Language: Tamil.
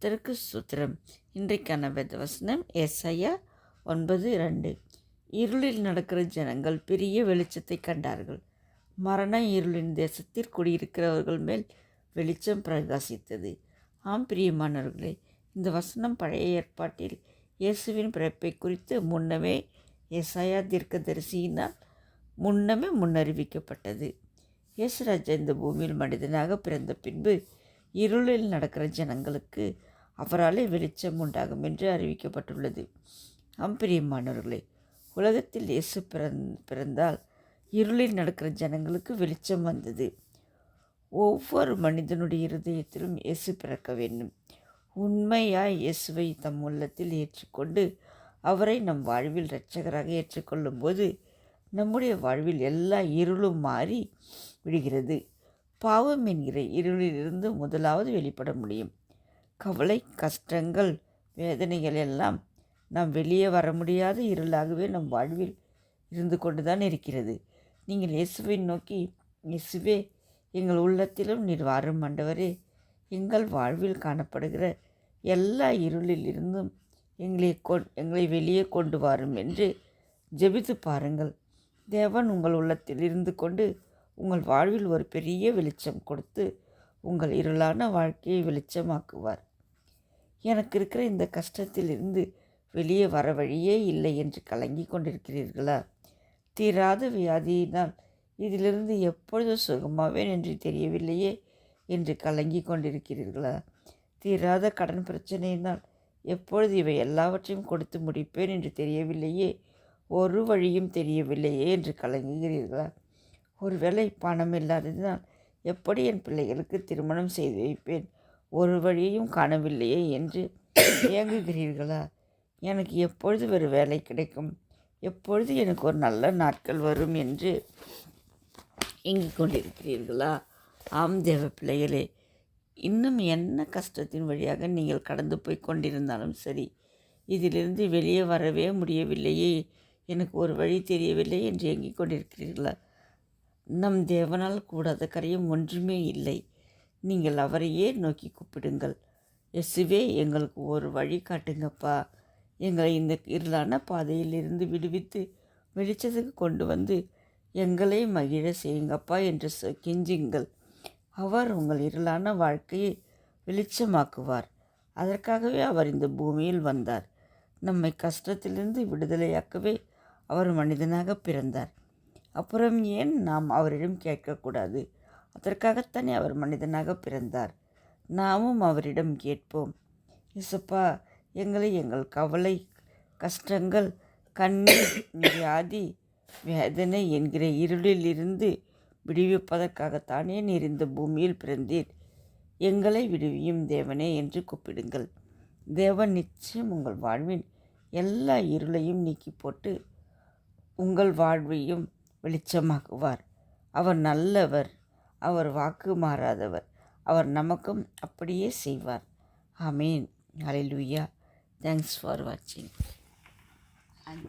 கர்த்தருக்கு சுத்திரம் இன்றைக்கான வேத வசனம் எஸ்ஐயா ஒன்பது ரெண்டு இருளில் நடக்கிற ஜனங்கள் பெரிய வெளிச்சத்தை கண்டார்கள். மரண இருளின் தேசத்தில் குடியிருக்கிறவர்கள் மேல் வெளிச்சம் பிரகாசித்தது. ஆம் பிரியமானவர்களே இந்த வசனம் பழைய ஏற்பாட்டில் இயேசுவின் பிறப்பை குறித்து முன்னமே எஸ்ஐயா தீர்க்கதரிசியினால் முன்னமே முன்னறிவிக்கப்பட்டது. இயேசுராஜா இந்த பூமியில் மனிதனாக பிறந்த பின்பு இருளில் நடக்கிற ஜனங்களுக்கு அவராலே வெளிச்சம் உண்டாகும் என்று அறிவிக்கப்பட்டுள்ளது. அம்பிரியமானவர்களே உலகத்தில் இயேசு பிறந் பிறந்தால் இருளில் நடக்கிற ஜனங்களுக்கு வெளிச்சம் வந்தது. ஒவ்வொரு மனிதனுடைய இருதயத்திலும் இயேசு பிறக்க வேண்டும். உண்மையாய் இயேசுவை தம் உள்ளத்தில் ஏற்றுக்கொண்டு அவரை நம் வாழ்வில் இரட்சகராக ஏற்றுக்கொள்ளும்போது நம்முடைய வாழ்வில் எல்லா இருளும் மாறி விடுகிறது. பாவம் என்கிற இருளிலிருந்து முதலாவது வெளிப்பட முடியும். கவலை கஷ்டங்கள் வேதனைகள் எல்லாம் நாம் வெளியே வர முடியாத இருளாகவே நம் வாழ்வில் இருந்து கொண்டு தான் இருக்கிறது. நீங்கள் இயேசுவை நோக்கி இயேசுவே எங்கள் உள்ளத்திலும் நீர் வாரும் ஆண்டவரே எங்கள் வாழ்வில் காணப்படுகிற எல்லா இருளில் இருந்தும் எங்களை கொ எங்களை வெளியே கொண்டு வாரும் என்று ஜெபித்து பாருங்கள். தேவன் உங்கள் உள்ளத்தில் இருந்து கொண்டு உங்கள் வாழ்வில் ஒரு பெரிய வெளிச்சம் கொடுத்து உங்கள் இருளான வாழ்க்கையை வெளிச்சமாக்குவார். எனக்கு இருக்கிற இந்த கஷ்டத்திலிருந்து வெளியே வர வழியே இல்லை என்று கலங்கி கொண்டிருக்கிறீர்களா? தீராத வியாதியினால் இதிலிருந்து எப்பொழுது சுகமாவேன் என்று தெரியவில்லையே என்று கலங்கி கொண்டிருக்கிறீர்களா? தீராத கடன் பிரச்சனையினால் எப்பொழுது இவை எல்லாவற்றையும் கொடுத்து முடிப்பேன் என்று தெரியவில்லையே ஒரு வழியும் தெரியவில்லையே என்று கலங்குகிறீர்களா? ஒருவேளை பணம் இல்லாததினால் எப்படி என் பிள்ளைகளுக்கு திருமணம் செய்து வைப்பேன்? ஒரு வழியையும் காணவில்லையே என்று இயங்குகிறீர்களா எனக்கு எப்பொழுது ஒரு வேலை கிடைக்கும்? எப்பொழுது எனக்கு ஒரு நல்ல நாட்கள் வரும் என்று இயங்கிக் கொண்டிருக்கிறீர்களா? ஆம் தேவ பிள்ளைகளே இன்னும் என்ன கஷ்டத்தின் வழியாக நீங்கள் கடந்து போய் கொண்டிருந்தாலும் சரி இதிலிருந்து வெளியே வரவே முடியவில்லையே. எனக்கு ஒரு வழி தெரியவில்லை என்று இயங்கிக் கொண்டிருக்கிறீர்களா? நம் தேவனால் கூடாத கரையும் ஒன்றுமே இல்லை. நீங்கள் அவரையே நோக்கி கூப்பிடுங்கள். எஸ்வே எங்களுக்கு ஒரு வழி காட்டுங்கப்பா. எங்களை இந்த இருளான பாதையிலிருந்து விடுவித்து வெளிச்சத்துக்கு கொண்டு வந்து எங்களை மகிழ செய்யுங்கப்பா என்று சொ கெஞ்சுங்கள். அவர் உங்கள் இருளான வாழ்க்கையை வெளிச்சமாக்குவார். அதற்காகவே அவர் இந்த பூமியில் வந்தார். நம்மை கஷ்டத்திலிருந்து விடுதலையாக்கவே அவர் மனிதனாக பிறந்தார். அப்புறம் ஏன் நாம் அவரிடம் கேட்கக்கூடாது? அதற்காகத்தானே அவர் மனிதனாக பிறந்தார். நாமும் அவரிடம் கேட்போம். இசப்பா எங்களை எங்கள் கவலை கஷ்டங்கள் கண்ணீர் வியாதி வேதனை என்கிற இருளில் இருந்து விடுவிப்பதற்காகத்தானே நீர் இந்த பூமியில் பிறந்தீர். எங்களை விடுவியும் தேவனே என்று கூப்பிடுங்கள். தேவன் நிச்சயம் உங்கள் வாழ்வின் எல்லா இருளையும் நீக்கி போட்டு உங்கள் வாழ்வையும் வெளிச்சமாக்குவார். அவர் நல்லவர். அவர் வாக்கு மாறாதவர். அவர் நமக்கும் அப்படியே செய்வார். ஆமீன். ஹalleluya. தேங்க்ஸ் ஃபார் வாட்சிங்